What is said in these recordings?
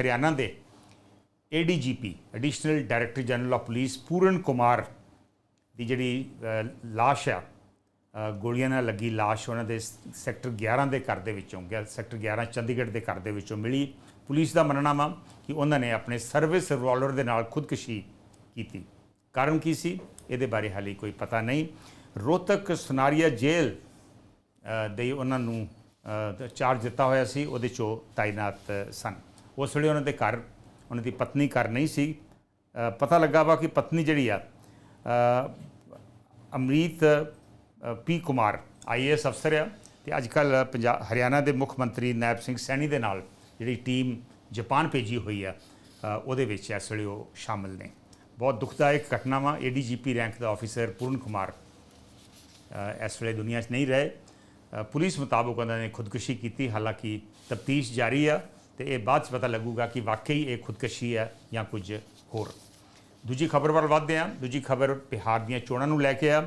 ਹਰਿਆਣਾ ਦੇ ADGP additional director general of police Puran Kumar ਦੀ ਜਿਹੜੀ ਅ, ਲਾਸ਼ ਆ ਗੋਲੀਆਂ ਨਾਲ ਲੱਗੀ ਲਾਸ਼ ਉਹਨਾਂ ਦੇ ਸੈਕਟਰ 11 ਦੇ ਘਰ ਦੇ ਵਿੱਚੋਂ ਗਿਆ ਸੈਕਟਰ 11 ਚੰਡੀਗੜ੍ਹ ਦੇ ਘਰ ਦੇ ਵਿੱਚੋਂ ਮਿਲੀ। ਪੁਲਿਸ ਦਾ ਮੰਨਣਾ ਵਾ ਕਿ ਉਹਨਾਂ ਨੇ ਆਪਣੇ ਸਰਵਿਸ ਰਿਵਾਲਵਰ ਦੇ ਨਾਲ ਖੁਦਕੁਸ਼ੀ ਕੀਤੀ। ਕਾਰਨ ਕੀ ਸੀ? ਇਹਦੇ ਬਾਰੇ ਹਾਲੇ ਕੋਈ ਪਤਾ ਨਹੀਂ। ਰੋਹਤਕ ਸੁਨਾਰੀਆ ਜੇਲ੍ਹ ਦੇ ਉਹਨਾਂ ਨੂੰ ਚਾਰਜ ਦਿੱਤਾ ਹੋਇਆ ਸੀ ਉਹਦੇ ਚੋਂ ਤਾਇਨਾਤ ਸਨ। ਉਸ ਵੇਲੇ ਉਹਨਾਂ ਦੇ ਘਰ, ਉਹਨਾਂ ਦੀ ਪਤਨੀ ਘਰ ਨਹੀਂ ਸੀ। ਪਤਾ ਲੱਗਾ ਵਾ ਕਿ ਪਤਨੀ ਜਿਹੜੀ ਆ ਅਮਰੀਤ ਪੀ ਕੁਮਾਰ ਆਈਏਐਸ ਅਫਸਰ ਆ। ਤੇ ਅੱਜ ਕੱਲ ਪੰਜਾਬ ਹਰਿਆਣਾ ਦੇ ਮੁੱਖ ਮੰਤਰੀ ਨਾਇਬ ਸਿੰਘ ਸੈਣੀ ਦੇ ਨਾਲ ਜਿਹੜੀ ਟੀਮ ਜਾਪਾਨ ਭੇਜੀ ਹੋਈ ਆ ਉਹਦੇ ਵਿੱਚ ਇਸ ਵੇਲੇ ਉਹ ਸ਼ਾਮਲ ਨੇ। ਬਹੁਤ ਦੁਖਦਾਇਕ ਘਟਨਾ ਵਾ। ਏਡੀਜੀਪੀ ਰੈਂਕ ਦਾ ਆਫੀਸਰ ਪੂਰਨ ਕੁਮਾਰ ਇਸ ਵੇਲੇ ਦੁਨੀਆ 'ਚ ਨਹੀਂ ਰਹੇ। ਪੁਲਿਸ ਮੁਤਾਬਕ ਉਹਨਾਂ ਨੇ ਖੁਦਕੁਸ਼ੀ ਕੀਤੀ। ਹਾਲਾਂਕਿ ਤਫਤੀਸ਼ ਜਾਰੀ ਆ। ਤੇ ਇਹ ਬਾਅਦ 'ਚ ਪਤਾ ਲੱਗੂਗਾ ਕਿ ਵਾਕਈ ਇਹ ਖੁਦਕਸ਼ੀ ਹੈ ਜਾਂ ਕੁਝ ਹੋਰ। ਦੂਜੀ ਖਬਰ ਵੱਲ ਵਧਦੇ ਹਾਂ। ਦੂਜੀ ਖਬਰ ਬਿਹਾਰ ਦੀਆਂ ਚੋਣਾਂ ਨੂੰ ਲੈ ਕੇ ਆ।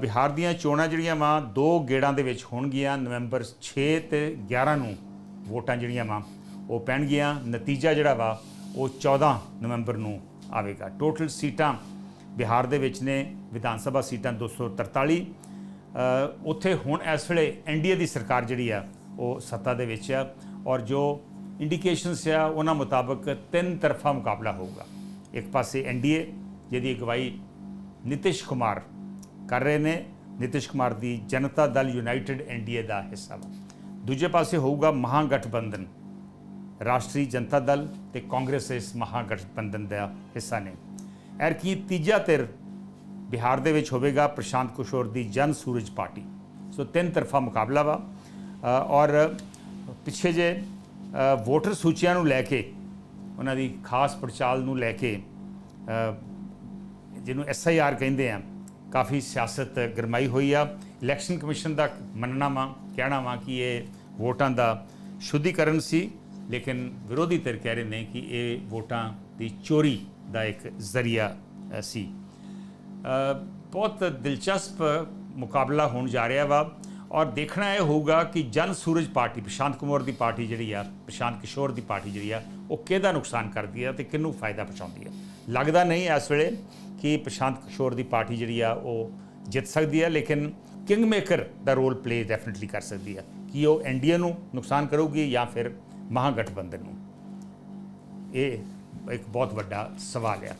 ਬਿਹਾਰ ਦੀਆਂ ਚੋਣਾਂ ਜਿਹੜੀਆਂ ਵਾ ਦੋ ਗੇੜਾਂ ਦੇ ਵਿੱਚ ਹੋਣਗੀਆਂ। ਨਵੰਬਰ 6 ਤੇ 11 ਨੂੰ ਵੋਟਾਂ ਜਿਹੜੀਆਂ ਵਾ ਉਹ ਪੈਣਗੀਆਂ। ਨਤੀਜਾ ਜਿਹੜਾ ਵਾ ਉਹ 14 ਨਵੰਬਰ ਨੂੰ ਆਵੇਗਾ। ਟੋਟਲ ਸੀਟਾਂ ਬਿਹਾਰ ਦੇ ਵਿੱਚ ਨੇ ਵਿਧਾਨ ਸਭਾ ਸੀਟਾਂ 243 ਅ, ਉੱਥੇ ਹੁਣ ਇਸ ਵੇਲੇ ਐਨਡੀਏ ਦੀ ਸਰਕਾਰ ਜਿਹੜੀ ਆ ਉਹ ਸੱਤਾ ਦੇ ਵਿੱਚ ਆ। ਔਰ ਜੋ ਇੰਡੀਕੇਸ਼ਨਸ ਆ ਉਹਨਾਂ ਮੁਤਾਬਕ ਤਿੰਨ ਤਰਫਾ ਮੁਕਾਬਲਾ ਹੋਊਗਾ ਇੱਕ ਪਾਸੇ ਐਨਡੀਏ ਜਿਹਦੀ ਅਗਵਾਈ ਨਿਤਿਸ਼ ਕੁਮਾਰ ਕਰ ਰਹੇ ਨੇ ਨਿਤਿਸ਼ ਕੁਮਾਰ ਦੀ ਜਨਤਾ ਦਲ ਯੂਨਾਈਟਿਡ ਐਨਡੀਏ ਦਾ ਹਿੱਸਾ ਵਾ ਦੂਜੇ ਪਾਸੇ ਹੋਊਗਾ ਮਹਾਗਠਬੰਧਨ ਰਾਸ਼ਟਰੀ ਜਨਤਾ ਦਲ ਤੇ ਕਾਂਗਰਸ ਇਸ ਮਹਾਗਠਬੰਧਨ ਦਾ ਹਿੱਸਾ ਨੇ ਐਰ ਕੀ ਤੀਜਾ ਧਿਰ ਬਿਹਾਰ ਦੇ ਵਿੱਚ ਹੋਵੇਗਾ ਪ੍ਰਸ਼ਾਂਤ ਕਿਸ਼ੋਰ ਦੀ ਜਨ ਸੂਰਜ ਪਾਰਟੀ ਸੋ ਤਿੰਨ ਤਰਫਾ ਮੁਕਾਬਲਾ ਵਾ ਔਰ ਪਿੱਛੇ ਜੇ ਵੋਟਰ ਸੂਚੀਆਂ ਨੂੰ ਲੈ ਕੇ ਉਹਨਾਂ ਦੀ ਖਾਸ ਪੜਚਾਲ ਨੂੰ ਲੈ ਕੇ ਅ, ਜਿਹਨੂੰ ਐਸਆਈਆਰ ਕਹਿੰਦੇ ਆ ਕਾਫੀ ਸਿਆਸਤ ਗਰਮਾਈ ਹੋਈ ਆ। ਇਲੈਕਸ਼ਨ ਕਮਿਸ਼ਨ ਦਾ ਮੰਨਣਾ ਵਾ ਕਹਿਣਾ ਵਾ ਕਿ ਇਹ ਵੋਟਾਂ ਦਾ ਸ਼ੁੱਧੀਕਰਨ ਸੀ ਲੇਕਿਨ ਵਿਰੋਧੀ ਧਿਰ ਕਹਿ ਰਹੇ ਨੇ ਕਿ ਇਹ ਵੋਟਾਂ ਦੀ ਚੋਰੀ ਦਾ ਇੱਕ ਜ਼ਰੀਆ ਸੀ। ਬਹੁਤ ਦਿਲਚਸਪ ਮੁਕਾਬਲਾ ਹੋਣ ਜਾ ਰਿਹਾ ਵਾ। ਔਰ ਦੇਖਣਾ ਇਹ ਹੋਊਗਾ ਕਿ ਜਨ ਸੂਰਜ ਪਾਰਟੀ, ਪ੍ਰਸ਼ਾਂਤ ਕੁਮਾਰ ਦੀ ਪਾਰਟੀ ਜਿਹੜੀ ਆ, ਪ੍ਰਸ਼ਾਂਤ ਕਿਸ਼ੋਰ ਦੀ ਪਾਰਟੀ ਜਿਹੜੀ ਆ, ਉਹ ਕਿਹਦਾ ਨੁਕਸਾਨ ਕਰਦੀ ਆ ਤੇ ਕਿਹਨੂੰ ਫਾਇਦਾ ਪਹੁੰਚਾਉਂਦੀ ਆ? ਲੱਗਦਾ ਨਹੀਂ ਇਸ ਵੇਲੇ ਕਿ ਪ੍ਰਸ਼ਾਂਤ ਕਿਸ਼ੋਰ ਦੀ ਪਾਰਟੀ ਜਿਹੜੀ ਆ, ਉਹ ਜਿੱਤ ਸਕਦੀ ਆ, ਲੇਕਿਨ ਕਿੰਗ ਮੇਕਰ ਦਾ ਰੋਲ ਪਲੇ ਡੈਫੀਨਿਟਲੀ ਕਰ ਸਕਦੀ ਆ। ਕਿ ਉਹ ਐਨਡੀਏ ਨੂੰ ਨੁਕਸਾਨ ਕਰੂਗੀ ਜਾਂ ਫਿਰ ਮਹਾਗਠਬੰਧਨ ਨੂੰ? ਇਹ ਇੱਕ ਬਹੁਤ ਵੱਡਾ ਸਵਾਲ ਆ।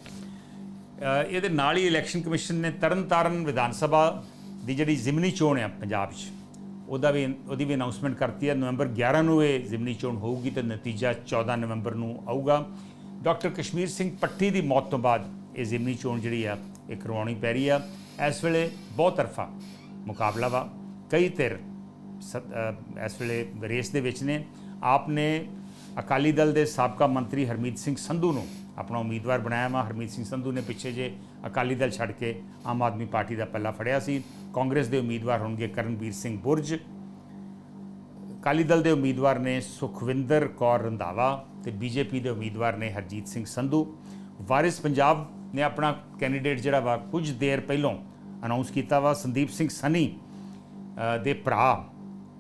ਇਹਦੇ ਨਾਲ ਹੀ ਇਲੈਕਸ਼ਨ ਕਮਿਸ਼ਨ ਨੇ ਤਰਨਤਾਰਨ ਵਿਧਾਨ ਸਭਾ ਦੀ ਜਿਹੜੀ ਜ਼ਿਮਨੀ ਚੋਣ ਆ ਪੰਜਾਬ 'ਚ, ਉਹਦਾ ਵੀ, ਉਹਦੀ ਵੀ ਅਨਾਉਂਸਮੈਂਟ ਕਰਤੀ ਹੈ। ਨਵੰਬਰ 11 ਨੂੰ ਇਹ ਜ਼ਿਮਨੀ ਚੋਣ ਹੋਊਗੀ ਤੇ ਨਤੀਜਾ 14 ਨਵੰਬਰ ਨੂੰ ਆਊਗਾ। ਡਾਕਟਰ ਕਸ਼ਮੀਰ ਸਿੰਘ ਪੱਟੀ ਦੀ ਮੌਤ ਤੋਂ ਬਾਅਦ ਇਹ ਜ਼ਿਮਨੀ ਚੋਣ ਜਿਹੜੀ ਆ, ਇਹ ਕਰਵਾਉਣੀ ਪੈ ਰਹੀ ਆ। ਇਸ ਵੇਲੇ ਬਹੁਤ ਤਰਫਾ ਮੁਕਾਬਲਾ ਵਾ। ਕਈ ਧਿਰ ਸ- ਇਸ ਵੇਲੇ ਰੇਸ ਦੇ ਵਿੱਚ ਨੇ। ਆਪ ਨੇ ਅਕਾਲੀ ਦਲ ਦੇ ਸਾਬਕਾ ਮੰਤਰੀ ਹਰਮੀਤ ਸਿੰਘ ਸੰਧੂ ਨੂੰ ਆਪਣਾ ਉਮੀਦਵਾਰ ਬਣਾਇਆ ਵਾ। ਹਰਮੀਤ ਸਿੰਘ ਸੰਧੂ ਨੇ ਪਿੱਛੇ ਜੇ ਅਕਾਲੀ ਦਲ ਛੱਡ ਕੇ ਆਮ ਆਦਮੀ ਪਾਰਟੀ ਦਾ ਪੱਲਾ ਫੜਿਆ ਸੀ। ਕਾਂਗਰਸ ਦੇ ਉਮੀਦਵਾਰ ਹੋਣਗੇ ਕਰਨਵੀਰ ਸਿੰਘ ਬੁਰਜ, ਅਕਾਲੀ ਦਲ ਦੇ ਉਮੀਦਵਾਰ ਨੇ ਸੁਖਵਿੰਦਰ ਕੌਰ ਰੰਧਾਵਾ ਤੇ ਬੀਜੇਪੀ ਦੇ ਉਮੀਦਵਾਰ ਨੇ ਹਰਜੀਤ ਸਿੰਘ ਸੰਧੂ। ਵਾਰਿਸ ਪੰਜਾਬ ਨੇ ਆਪਣਾ ਕੈਂਡੀਡੇਟ ਜਿਹੜਾ ਵਾ ਕੁਝ ਦੇਰ ਪਹਿਲਾਂ ਅਨਾਉਂਸ ਕੀਤਾ ਵਾ, ਸੰਦੀਪ ਸਿੰਘ ਸਨੀ ਦੇ ਭਰਾ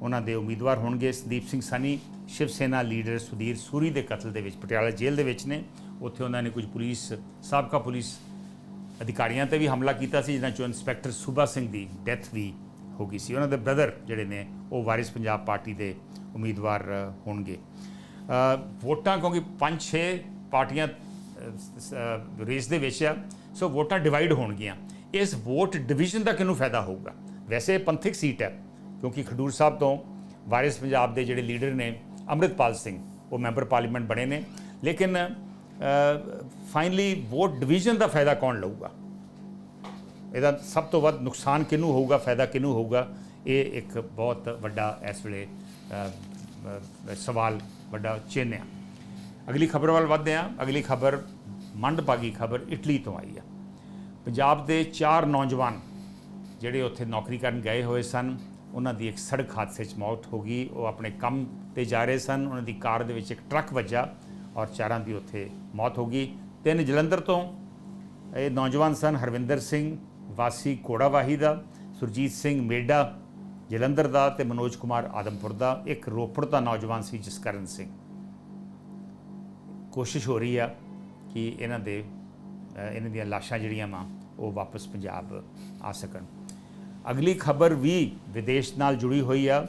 ਉਹਨਾਂ ਦੇ ਉਮੀਦਵਾਰ ਹੋਣਗੇ। ਸੰਦੀਪ ਸਿੰਘ ਸਨੀ ਸ਼ਿਵ ਸੈਨਾ ਲੀਡਰ ਸੁਧੀਰ ਸੂਰੀ ਦੇ ਕਤਲ ਦੇ ਵਿੱਚ, ਪਟਿਆਲਾ ਜੇਲ੍ਹ ਦੇ ਵਿੱਚ ਨੇ। ਉੱਥੇ ਉਹਨਾਂ ਨੇ ਕੁਝ ਪੁਲਿਸ, ਸਾਬਕਾ ਪੁਲਿਸ ਅਧਿਕਾਰੀਆਂ ਤੇ ਵੀ ਹਮਲਾ ਕੀਤਾ ਸੀ, ਜਿਨ੍ਹਾਂ ਚੋਂ ਇੰਸਪੈਕਟਰ ਸੁਭਾ ਸਿੰਘ ਦੀ ਡੈਥ ਵੀ ਹੋ ਗਈ ਸੀ। ਉਹਨਾਂ ਦੇ ਬ੍ਰਦਰ ਜਿਹੜੇ ਨੇ, ਉਹ ਵਾਰਿਸ ਪੰਜਾਬ ਪਾਰਟੀ ਦੇ ਉਮੀਦਵਾਰ ਹੋਣਗੇ। ਵੋਟਾਂ, ਕਿਉਂਕਿ 5-6 ਪਾਰਟੀਆਂ ਰੇਸ ਦੇ ਵਿੱਚ ਆ, ਸੋ ਵੋਟਾਂ ਡਿਵਾਈਡ ਹੋਣਗੀਆਂ। ਇਸ ਵੋਟ ਡਿਵੀਜ਼ਨ ਦਾ ਕਿਹਨੂੰ ਫਾਇਦਾ ਹੋਊਗਾ? ਵੈਸੇ ਪੰਥਕ ਸੀਟ ਹੈ, ਕਿਉਂਕਿ ਖਡੂਰ ਸਾਹਿਬ ਤੋਂ ਵਾਰਿਸ ਪੰਜਾਬ ਦੇ ਜਿਹੜੇ ਲੀਡਰ ਨੇ, ਅੰਮ੍ਰਿਤਪਾਲ ਸਿੰਘ, ਉਹ ਮੈਂਬਰ ਪਾਰਲੀਮੈਂਟ ਬਣੇ ਨੇ। ਲੇਕਿਨ ਫਾਈਨਲੀ ਵੋਟ ਡਿਵੀਜ਼ਨ ਦਾ ਫਾਇਦਾ ਕੌਣ ਲਊਗਾ? ਇਹਦਾ ਸਭ ਤੋਂ ਵੱਧ ਨੁਕਸਾਨ ਕਿਹਨੂੰ ਹੋਊਗਾ, ਫਾਇਦਾ ਕਿਹਨੂੰ ਹੋਊਗਾ? ਇਹ ਇੱਕ ਬਹੁਤ ਵੱਡਾ ਇਸ ਵੇਲੇ ਸਵਾਲ, ਵੱਡਾ ਚਿੰਨ੍ਹ ਆ। ਅਗਲੀ ਖਬਰ ਵੱਲ ਵਧਦੇ ਆ ਅਗਲੀ ਖਬਰ ਮੰਦਭਾਗੀ ਖਬਰ ਇਟਲੀ ਤੋਂ ਆਈ ਆ। ਪੰਜਾਬ ਦੇ ਚਾਰ ਨੌਜਵਾਨ ਜਿਹੜੇ ਉੱਥੇ ਨੌਕਰੀ ਕਰਨ ਗਏ ਹੋਏ ਸਨ, ਉਹਨਾਂ ਦੀ ਇੱਕ ਸੜਕ ਹਾਦਸੇ 'ਚ ਮੌਤ ਹੋ ਗਈ। ਉਹ ਆਪਣੇ ਕੰਮ ਤੇ ਜਾ ਰਹੇ ਸਨ। ਉਹਨਾਂ ਦੀ ਕਾਰ ਦੇ ਵਿੱਚ ਇੱਕ ਟਰੱਕ ਵੱਜਾ। ਔਰ ਚਾਰਾਂ ਦੀ ਉੱਥੇ ਮੌਤ ਹੋ ਗਈ। ਤਿੰਨ ਜਲੰਧਰ ਤੋਂ ਇਹ ਨੌਜਵਾਨ ਸਨ ਹਰਵਿੰਦਰ ਸਿੰਘ, ਵਾਸੀ ਕੋੜਾਵਾਹੀ ਦਾ, ਸੁਰਜੀਤ ਸਿੰਘ ਮੇਡਾ, ਜਲੰਧਰ ਦਾ ਤੇ ਮਨੋਜ ਕੁਮਾਰ ਆਦਮਪੁਰ ਦਾ। ਇੱਕ ਰੋਪੜ ਦਾ ਨੌਜਵਾਨ ਸੀ ਜਸਕਰਨ ਸਿੰਘ। ਕੋਸ਼ਿਸ਼ ਹੋ ਰਹੀ ਆ ਕਿ ਇਹਨਾਂ ਦੇ ਇਹਨਾਂ ਦੀਆਂ ਲਾਸ਼ਾਂ ਜਿਹੜੀਆਂ ਵਾ, ਉਹ ਵਾਪਸ ਪੰਜਾਬ ਆ ਸਕਣ। ਅਗਲੀ ਖਬਰ ਵੀ ਵਿਦੇਸ਼ ਨਾਲ ਜੁੜੀ ਹੋਈ ਆ।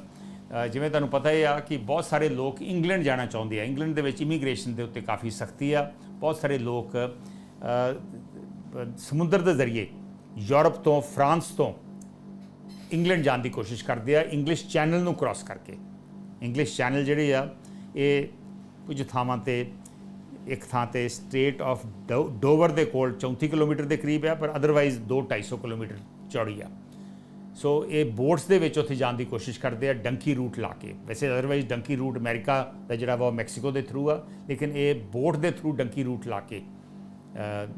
ਜਿਵੇਂ ਤੁਹਾਨੂੰ ਪਤਾ ਹੀ ਆ ਕਿ ਬਹੁਤ ਸਾਰੇ ਲੋਕ ਇੰਗਲੈਂਡ ਜਾਣਾ ਚਾਹੁੰਦੇ ਆ। ਇੰਗਲੈਂਡ ਦੇ ਵਿੱਚ ਇਮੀਗ੍ਰੇਸ਼ਨ ਦੇ ਉੱਤੇ ਕਾਫੀ ਸਖਤੀ ਆ। ਬਹੁਤ ਸਾਰੇ ਲੋਕ ਸਮੁੰਦਰ ਦੇ ਜ਼ਰੀਏ ਯੂਰਪ ਤੋਂ, ਫਰਾਂਸ ਤੋਂ ਇੰਗਲੈਂਡ ਜਾਣ ਦੀ ਕੋਸ਼ਿਸ਼ ਕਰਦੇ ਆ। ਇੰਗਲਿਸ਼ ਚੈਨਲ ਨੂੰ ਕ੍ਰਾਸ ਕਰਕੇ। ਇੰਗਲਿਸ਼ ਚੈਨਲ ਜਿਹੜੇ ਆ, ਇਹ ਕੁਝ ਥਾਵਾਂ ਤੇ, ਇੱਕ ਥਾਂ ਤੇ ਸਟੇਟ ਆਫ ਡੋਵਰ ਦੇ ਕੋਲ 34 ਕਿਲੋਮੀਟਰ ਦੇ ਕਰੀਬ ਆ, ਪਰ ਅਦਰਵਾਈਜ਼ 2-250 ਕਿਲੋਮੀਟਰ ਚੌੜੀ ਆ। ਸੋ ਇਹ ਬੋਟਸ ਦੇ ਵਿੱਚ ਉੱਥੇ ਜਾਣ ਦੀ ਕੋਸ਼ਿਸ਼ ਕਰਦੇ ਆ, ਡੰਕੀ ਰੂਟ ਲਾ ਕੇ। ਵੈਸੇ ਅਦਰਵਾਈਜ਼ ਡੰਕੀ ਰੂਟ ਅਮਰੀਕਾ ਦਾ ਜਿਹੜਾ ਵਾ ਉਹ ਮੈਕਸੀਕੋ ਦੇ ਥਰੂ ਆ, ਲੇਕਿਨ ਇਹ ਬੋਟ ਦੇ ਥਰੂ ਡੰਕੀ ਰੂਟ ਲਾ ਕੇ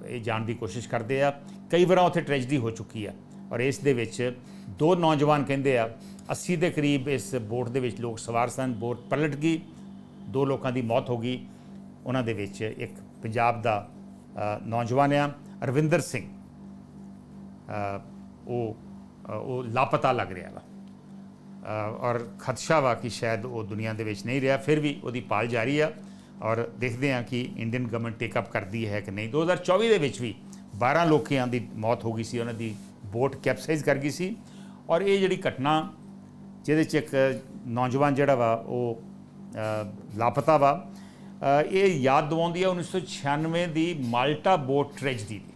ਇਹ ਜਾਣ ਦੀ ਕੋਸ਼ਿਸ਼ ਕਰਦੇ ਆ। ਕਈ ਵਾਰਾਂ ਉੱਥੇ ਟ੍ਰੈਜਡੀ ਹੋ ਚੁੱਕੀ ਆ ਔਰ ਇਸ ਦੇ ਵਿੱਚ ਦੋ ਨੌਜਵਾਨ ਕਹਿੰਦੇ ਆ 80 ਦੇ ਕਰੀਬ ਇਸ ਬੋਟ ਦੇ ਵਿੱਚ ਲੋਕ ਸਵਾਰ ਸਨ ਬੋਟ ਪਲਟ ਗਈ, ਦੋ ਲੋਕਾਂ ਦੀ ਮੌਤ ਹੋ ਗਈ। ਉਹਨਾਂ ਦੇ ਵਿੱਚ ਇੱਕ ਪੰਜਾਬ ਦਾ ਨੌਜਵਾਨ ਆ, ਅਰਵਿੰਦਰ ਸਿੰਘ। ਉਹ ਉਹ ਲਾਪਤਾ ਲੱਗ ਰਿਹਾ ਵਾ ਔਰ ਖਦਸ਼ਾ ਵਾ ਕਿ ਸ਼ਾਇਦ ਉਹ ਦੁਨੀਆ ਦੇ ਵਿੱਚ ਨਹੀਂ ਰਿਹਾ, ਫਿਰ ਵੀ ਉਹਦੀ ਪਾਲ ਜਾਰੀ ਆ ਔਰ ਦੇਖਦੇ ਹਾਂ ਕਿ ਇੰਡੀਅਨ ਗਵਰਨਮੈਂਟ ਟੇਕ ਅਪ ਕਰਦੀ ਹੈ ਕਿ ਨਹੀਂ। 2024 ਦੇ ਵਿੱਚ ਵੀ 12 ਲੋਕਾਂ ਦੀ ਮੌਤ ਹੋ ਗਈ ਸੀ, ਉਹਨਾਂ ਦੀ ਬੋਟ ਕੈਪਸਾਈਜ਼ ਕਰ ਗਈ ਸੀ ਔਰ ਇਹ ਜਿਹੜੀ ਘਟਨਾ, ਜਿਹਦੇ ਚ ਇੱਕ ਨੌਜਵਾਨ ਜਿਹੜਾ ਵਾ, ਉਹ ਲਾਪਤਾ ਵਾ ਇਹ ਯਾਦ ਦਿਵਾਉਂਦੀ ਹੈ 1996 ਦੀ ਮਾਲਟਾ ਬੋਟ ਟ੍ਰੈਜਡੀ ਦੀ।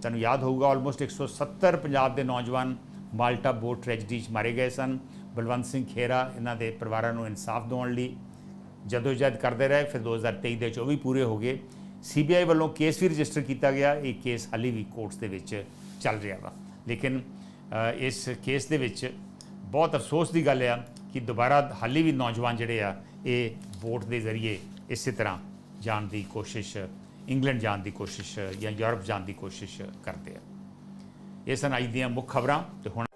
ਤੁਹਾਨੂੰ ਯਾਦ ਹੋਊਗਾ ਆਲਮੋਸਟ 170 ਪੰਜਾਬ ਦੇ ਨੌਜਵਾਨ ਮਾਲਟਾ ਬੋਟ ਟ੍ਰੈਜਡੀ 'ਚ ਮਾਰੇ ਗਏ ਸਨ। ਬਲਵੰਤ ਸਿੰਘ ਖੇਰਾ ਇਹਨਾਂ ਦੇ ਪਰਿਵਾਰਾਂ ਨੂੰ ਇਨਸਾਫ ਦਿਵਾਉਣ ਲਈ ਜਦੋਜਹਿਦ ਕਰਦੇ ਰਹੇ। ਫਿਰ 2023 ਦੇ 'ਚ ਉਹ ਵੀ ਪੂਰੇ ਹੋ ਗਏ। ਸੀਬੀਆਈ ਵੱਲੋਂ ਕੇਸ ਵੀ ਰਜਿਸਟਰ ਕੀਤਾ ਗਿਆ। ਇਹ ਕੇਸ ਹਾਲੇ ਵੀ ਕੋਰਟਸ ਦੇ ਵਿੱਚ ਚੱਲ ਰਿਹਾ ਵਾ। ਲੇਕਿਨ ਇਸ ਕੇਸ ਦੇ ਵਿੱਚ ਬਹੁਤ ਅਫਸੋਸ ਦੀ ਗੱਲ ਆ ਕਿ ਦੁਬਾਰਾ ਹਾਲੇ ਵੀ ਨੌਜਵਾਨ ਜਿਹੜੇ ਆ, ਇਹ ਵੋਟ ਦੇ ਜ਼ਰੀਏ ਇਸੇ ਤਰ੍ਹਾਂ ਜਾਣ ਦੀ ਕੋਸ਼ਿਸ਼, ਇੰਗਲੈਂਡ ਜਾਣ ਦੀ ਕੋਸ਼ਿਸ਼ ਜਾਂ ਯੂਰਪ ਜਾਣ ਦੀ ਕੋਸ਼ਿਸ਼ ਕਰਦੇ ਆ। ਇਹ ਸਨ ਅੱਜ ਦੀਆਂ ਮੁੱਖ ਖਬਰਾਂ ਤੇ ਹੁਣ